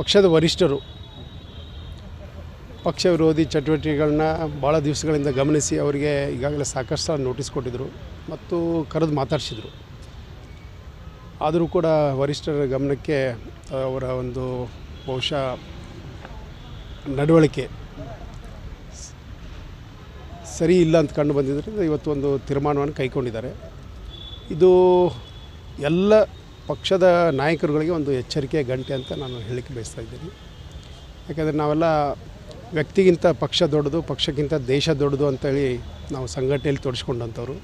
ಪಕ್ಷದ ವರಿಷ್ಠರು, ಪಕ್ಷ ವಿರೋಧಿ ಚಟುವಟಿಕೆಗಳನ್ನ ಭಾಳ ದಿವಸಗಳಿಂದ ಗಮನಿಸಿ ಅವರಿಗೆ ಈಗಾಗಲೇ ಸಾಕಷ್ಟು ನೋಟಿಸ್ ಕೊಟ್ಟಿದ್ದರು ಮತ್ತು ಕರೆದು ಮಾತಾಡಿಸಿದರು. ಆದರೂ ಕೂಡ ವರಿಷ್ಠರ ಗಮನಕ್ಕೆ ಅವರ ಒಂದು ಬಹುಶಃ ನಡವಳಿಕೆ ಸರಿ ಇಲ್ಲ ಅಂತ ಕಂಡು ಬಂದಿದ್ದರಿಂದ ಇವತ್ತು ಒಂದು ತೀರ್ಮಾನವನ್ನು ಕೈಗೊಂಡಿದ್ದಾರೆ. ಇದು ಎಲ್ಲ ಪಕ್ಷದ ನಾಯಕರುಗಳಿಗೆ ಒಂದು ಎಚ್ಚರಿಕೆಯ ಗಂಟೆ ಅಂತ ನಾನು ಹೇಳಲಿಕ್ಕೆ ಬಯಸ್ತಾ ಇದ್ದೀನಿ. ಯಾಕೆಂದರೆ ನಾವೆಲ್ಲ ವ್ಯಕ್ತಿಗಿಂತ ಪಕ್ಷ ದೊಡ್ಡದು, ಪಕ್ಷಕ್ಕಿಂತ ದೇಶ ದೊಡ್ಡದು ಅಂತೇಳಿ ನಾವು ಸಂಘಟನೆಯಲ್ಲಿ ತೊಡಸ್ಕೊಂಡಂಥವ್ರು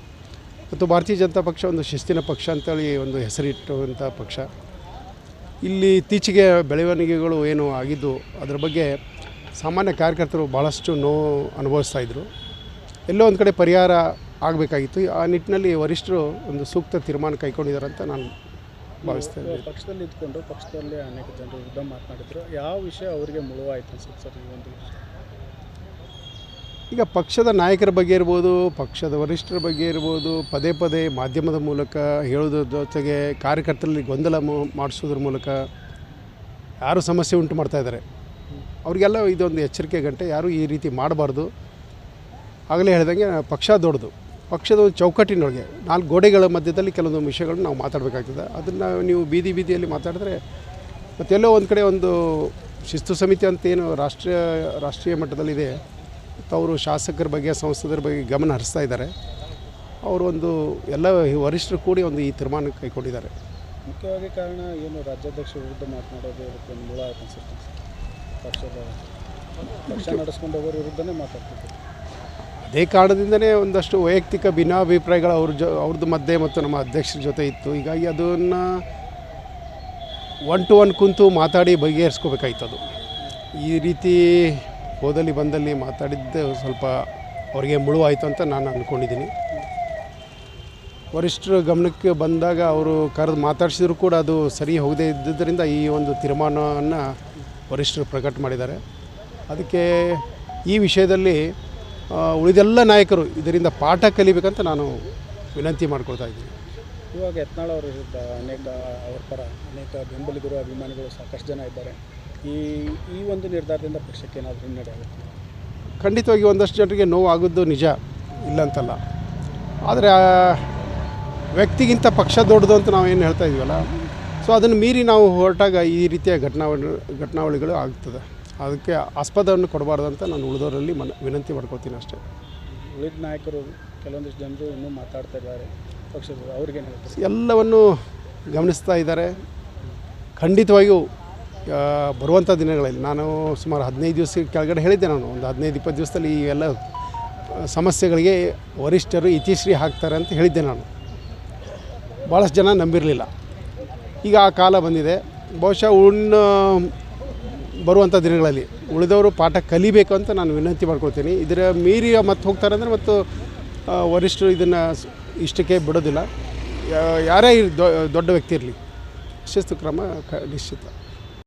ಮತ್ತು ಭಾರತೀಯ ಜನತಾ ಪಕ್ಷ ಒಂದು ಶಿಸ್ತಿನ ಪಕ್ಷ ಅಂತೇಳಿ ಒಂದು ಹೆಸರಿಟ್ಟುವಂಥ ಪಕ್ಷ. ಇಲ್ಲಿ ಇತ್ತೀಚೆಗೆ ಬೆಳವಣಿಗೆಗಳು ಏನು ಆಗಿದ್ದು, ಅದರ ಬಗ್ಗೆ ಸಾಮಾನ್ಯ ಕಾರ್ಯಕರ್ತರು ಭಾಳಷ್ಟು ನೋವು ಅನುಭವಿಸ್ತಾ ಇದ್ದರು ಎಲ್ಲೋ ಒಂದು ಕಡೆ ಪರಿಹಾರ ಆಗಬೇಕಾಗಿತ್ತು. ಆ ನಿಟ್ಟಿನಲ್ಲಿ ವರಿಷ್ಠರು ಒಂದು ಸೂಕ್ತ ತೀರ್ಮಾನ ಕೈಗೊಂಡಿದ್ದಾರೆ ಅಂತ ನಾನು ಪಕ್ಷದಲ್ಲಿ ಇದ್ಕೊಂಡು ಪಕ್ಷದಲ್ಲಿ ಅನೇಕ ಜನರು ವಿರುದ್ಧ ಮಾತನಾಡಿದ್ರು. ಯಾವ ವಿಷಯ ಅವರಿಗೆ ಮುಳುವಾಯಿತು ಅನ್ಸುತ್ತೆ ಸರ್ ಈ ಒಂದು ಈಗ ಪಕ್ಷದ ನಾಯಕರ ಬಗ್ಗೆ ಇರ್ಬೋದು ಪಕ್ಷದ ವರಿಷ್ಠರ ಬಗ್ಗೆ ಇರ್ಬೋದು ಪದೇ ಪದೇ ಮಾಧ್ಯಮದ ಮೂಲಕ ಹೇಳೋದ್ರ ಜೊತೆಗೆ ಕಾರ್ಯಕರ್ತರಲ್ಲಿ ಗೊಂದಲ ಮಾಡಿಸೋದ್ರ ಮೂಲಕ ಯಾರು ಸಮಸ್ಯೆ ಉಂಟು ಮಾಡ್ತಾ ಇದ್ದಾರೆ. ಅವರಿಗೆಲ್ಲ ಇದೊಂದು ಎಚ್ಚರಿಕೆ ಗಂಟೆ. ಯಾರೂ ಈ ರೀತಿ ಮಾಡಬಾರ್ದು. ಆಗಲೇ ಹೇಳ್ದಂಗೆ ಪಕ್ಷ ದೊಡ್ಡದು. ಪಕ್ಷದ ಒಂದು ಚೌಕಟ್ಟಿನೊಳಗೆ ನಾಲ್ಕು ಗೋಡೆಗಳ ಮಧ್ಯದಲ್ಲಿ ಕೆಲವೊಂದು ವಿಷಯಗಳನ್ನ ನಾವು ಮಾತಾಡಬೇಕಾಗ್ತದೆ. ಅದನ್ನು ನೀವು ಬೀದಿ ಬೀದಿಯಲ್ಲಿ ಮಾತಾಡಿದ್ರೆ ಮತ್ತೆಲ್ಲೋ ಒಂದು ಕಡೆ ಒಂದು ಶಿಸ್ತು ಸಮಿತಿ ಅಂತ ಏನು ರಾಷ್ಟ್ರೀಯ ರಾಷ್ಟ್ರೀಯ ಮಟ್ಟದಲ್ಲಿದೆ. ಅವರು ಶಾಸಕರ ಬಗ್ಗೆ, ಸಂಸದರ ಬಗ್ಗೆ ಗಮನ ಹರಿಸ್ತಾ ಇದ್ದಾರೆ. ಅವರು ಒಂದು ಎಲ್ಲ ವರಿಷ್ಠರು ಕೂಡಿ ಒಂದು ಈ ತೀರ್ಮಾನ ಕೈಗೊಂಡಿದ್ದಾರೆ. ಮುಖ್ಯವಾಗಿ ಕಾರಣ ಏನು? ರಾಜ್ಯಾಧ್ಯಕ್ಷ ವಿರುದ್ಧ ಮಾತನಾಡೋದು ಪಕ್ಷದ ಪಕ್ಷ ನಡೆಸ್ಕೊಂಡು ವಿರುದ್ಧನೇ ಮಾತಾಡ್ತಿದ್ರು ಅದೇ ಕಾರಣದಿಂದನೇ ಒಂದಷ್ಟು ವೈಯಕ್ತಿಕ ಭಿನ್ನಾಭಿಪ್ರಾಯಗಳು ಅವ್ರ ಜೊ ಅವ್ರದ್ದು ಮಧ್ಯೆ ಮತ್ತು ನಮ್ಮ ಅಧ್ಯಕ್ಷರ ಜೊತೆ ಇತ್ತು. ಹೀಗಾಗಿ ಅದನ್ನು ಒನ್ ಟು ಒನ್ ಕುಂತು ಮಾತಾಡಿ ಬಗೆಹರಿಸ್ಕೋಬೇಕಾಯ್ತು ಅದು ಈ ರೀತಿ ಹೋದಲ್ಲಿ ಬಂದಲ್ಲಿ ಮಾತಾಡಿದ್ದು ಸ್ವಲ್ಪ ಅವರಿಗೆ ಮುಳುವಾಯಿತು ಅಂತ ನಾನು ಅಂದ್ಕೊಂಡಿದ್ದೀನಿ ವರಿಷ್ಠರ ಗಮನಕ್ಕೆ ಬಂದಾಗ ಅವರು ಕರೆದು ಮಾತಾಡಿಸಿದ್ರು ಕೂಡ ಅದು ಸರಿ ಹೋಗದೇ ಇದ್ದುದರಿಂದ ಈ ಒಂದು ತೀರ್ಮಾನವನ್ನು ವರಿಷ್ಠರು ಪ್ರಕಟ ಮಾಡಿದ್ದಾರೆ. ಅದಕ್ಕೆ ಈ ವಿಷಯದಲ್ಲಿ ಉಳಿದೆಲ್ಲ ನಾಯಕರು ಇದರಿಂದ ಪಾಠ ಕಲಿಬೇಕಂತ ನಾನು ವಿನಂತಿ ಮಾಡ್ಕೊಳ್ತಾ ಇದ್ದೀನಿ. ಇವಾಗ ಯತ್ನಾಳ್ ಅವರ ವಿರುದ್ಧ ಅನೇಕ ಅವ್ರ ಪರ ಅನೇಕ ಬೆಂಬಲಿಗರು ಅಭಿಮಾನಿಗಳು ಸಾಕಷ್ಟು ಜನ ಇದ್ದಾರೆ. ಈ ಈ ಒಂದು ನಿರ್ಧಾರದಿಂದ ಪಕ್ಷಕ್ಕೆ ಏನಾದರೂ ಹಿನ್ನಡೆ ಆಗುತ್ತೆ? ಖಂಡಿತವಾಗಿ ಒಂದಷ್ಟು ಜನರಿಗೆ ನೋವು ಆಗೋದು ನಿಜ ಇಲ್ಲ ಅಂತಲ್ಲ ಆದರೆ ಆ ವ್ಯಕ್ತಿಗಿಂತ ಪಕ್ಷ ದೊಡ್ಡದು ಅಂತ ನಾವು ಏನು ಹೇಳ್ತಾ ಇದೀವಲ್ಲ ಸೊ ಅದನ್ನು ಮೀರಿ ನಾವು ಹೊರಟಾಗ ಈ ರೀತಿಯ ಘಟನಾವಳಿ ಘಟನಾವಳಿಗಳು ಆಗ್ತದೆ. ಅದಕ್ಕೆ ಆಸ್ಪದವನ್ನು ಕೊಡಬಾರ್ದು ಅಂತ ನಾನು ಉಳಿದವರಲ್ಲಿ ಮನ ವಿನಂತಿ ಮಾಡ್ಕೋತೀನಿ ಅಷ್ಟೇ. ಉಳಿದ ನಾಯಕರು ಕೆಲವೊಂದಿಷ್ಟು ಜನರು ಇನ್ನೂ ಮಾತಾಡ್ತಾ ಇದ್ದಾರೆ. ಪಕ್ಷದ ಅವ್ರಿಗೆ ಎಲ್ಲವನ್ನು ಗಮನಿಸ್ತಾ ಇದ್ದಾರೆ. ಖಂಡಿತವಾಗಿಯೂ ಬರುವಂಥ ದಿನಗಳಲ್ಲಿ ನಾನು ಸುಮಾರು ಹದಿನೈದು ದಿವಸ ಕೆಳಗಡೆ ಹೇಳಿದ್ದೆ ನಾನು ಒಂದು ಹದಿನೈದು ಇಪ್ಪತ್ತು ದಿವಸದಲ್ಲಿ ಈ ಎಲ್ಲ ಸಮಸ್ಯೆಗಳಿಗೆ ವರಿಷ್ಠರು ಇತಿಶ್ರೀ ಹಾಕ್ತಾರೆ ಅಂತ ಹೇಳಿದ್ದೆ ನಾನು. ಭಾಳಷ್ಟು ಜನ ನಂಬಿರಲಿಲ್ಲ. ಈಗ ಆ ಕಾಲ ಬಂದಿದೆ. ಬಹುಶಃ ಉಣ್ಣ ಬರುವಂಥ ದಿನಗಳಲ್ಲಿ ಉಳಿದವರು ಪಾಠ ಕಲಿಬೇಕು ಅಂತ ನಾನು ವಿನಂತಿ ಮಾಡ್ಕೊಳ್ತೀನಿ. ಇದರ ಮೀರಿ ಮತ್ತೆ ಹೋಗ್ತಾರೆ ಅಂದರೆ ಮತ್ತು ವರಿಷ್ಠರು ಇದನ್ನು ಇಷ್ಟಕ್ಕೆ ಬಿಡೋದಿಲ್ಲ. ಯಾರೇ ದೊಡ್ಡ ವ್ಯಕ್ತಿ ಇರಲಿ, ಶಿಸ್ತು ಕ್ರಮ ನಿಶ್ಚಿತ.